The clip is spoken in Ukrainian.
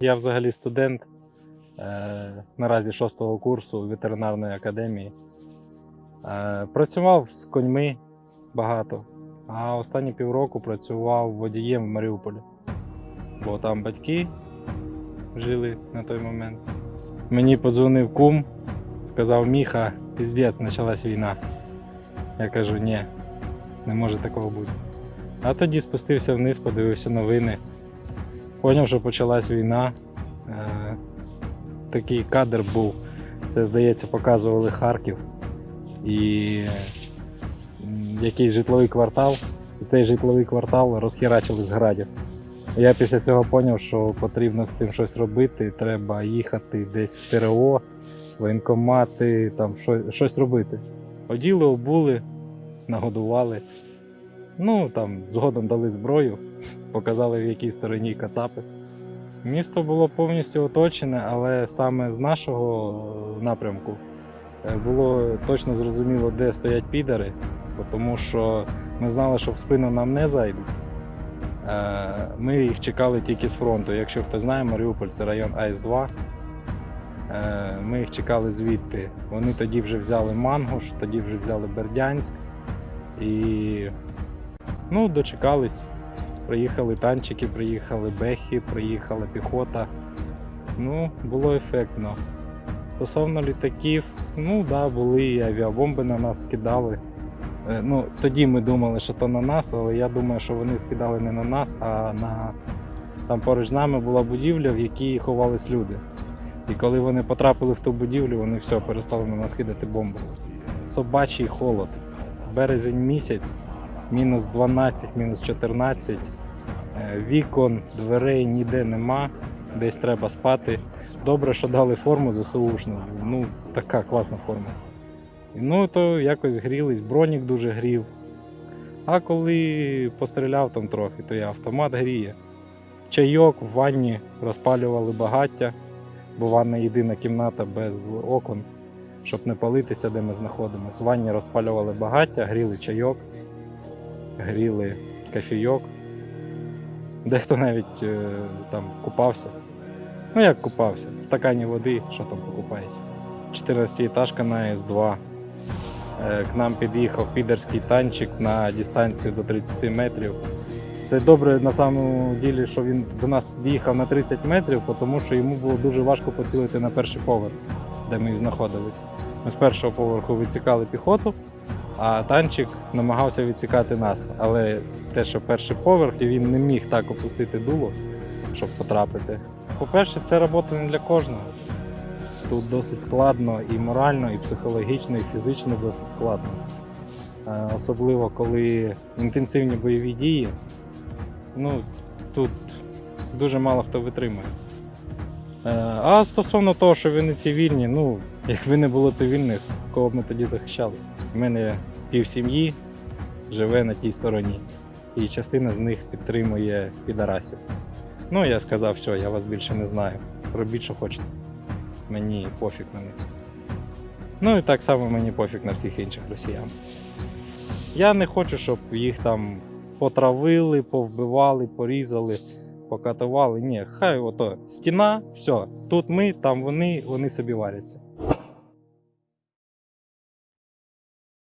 Я взагалі студент е, наразі шостого курсу ветеринарної академії. Е, працював з коньми багато, а останні півроку працював водієм в Маріуполі, бо там батьки жили на той момент. Мені подзвонив кум, сказав: Міха, піздець, почалась війна. Я кажу, ні, не може такого бути. А тоді спустився вниз, подивився новини. Поняв, що почалась війна. Е, такий кадр був. Це, здається, показували Харків. І якийсь житловий квартал. І цей житловий квартал розхерачили з градів. Я після цього зрозумів, що потрібно з цим щось робити. Треба їхати десь в ТРО, воєнкомати, там що- щось робити. Оділи, обули, нагодували. Ну, там згодом дали зброю, показали в якій стороні кацапи. Місто було повністю оточене, але саме з нашого е, напрямку е, було точно зрозуміло, де стоять підари, тому що ми знали, що в спину нам не зайдуть. Е, Ми їх чекали тільки з фронту. Якщо хто знає, Маріуполь це район АС-2. Е, Ми їх чекали звідти. Вони тоді вже взяли Мангуш, тоді вже взяли Бердянськ. І ну, дочекались. Приїхали танчики, приїхали бехи, приїхала піхота. Ну, було ефектно. Стосовно літаків, ну да, були і авіабомби на нас скидали. Е, Ну, тоді ми думали, що то на нас, але я думаю, що вони скидали не на нас, а на там поруч з нами була будівля, в якій ховались люди. І коли вони потрапили в ту будівлю, вони все перестали на нас кидати бомби. Собачий холод. Березень місяць, мінус 12, мінус 14. Е, Вікон, дверей ніде нема, десь треба спати. Добре, що дали форму ЗСУшну. Ну, така класна форма. Ну, то якось грілись, бронік дуже грів. А коли постріляв там трохи, то і автомат гріє. Чайок в ванні розпалювали багаття, бо ванна єдина кімната без окон, щоб не палитися, де ми знаходимося. В ванні розпалювали багаття, гріли чайок, гріли кофійок. Дехто навіть е, там купався. Ну як купався? В стакані води, що там покупаєшся. 14-етажка на С2. Е, К нам під'їхав підерський танчик на дистанцію до 30 метрів. Це добре на самому ділі, що він до нас під'їхав на 30 метрів, тому що йому було дуже важко поцілити на перший поверх, де ми знаходилися. Ми з першого поверху відсікали піхоту, а танчик намагався відсікати нас. Але те, що перший поверх, і він не міг так опустити дуло, щоб потрапити. По-перше, це робота не для кожного. Тут досить складно і морально, і психологічно, і фізично досить складно. Е, Особливо коли інтенсивні бойові дії. Ну, тут дуже мало хто витримує. Е, А стосовно того, що ви не цивільні, ну, якби не було цивільних, кого б ми тоді захищали? У мене пів сім'ї живе на тій стороні, і частина з них підтримує підарасів. Ну, я сказав, все, я вас більше не знаю. Робіть, що хочете. Мені пофіг на них. Ну і так само мені пофіг на всіх інших росіян. Я не хочу, щоб їх там потравили, повбивали, порізали, покатували. Ні, хай ото стіна, все. Тут ми, там вони, вони собі варяться.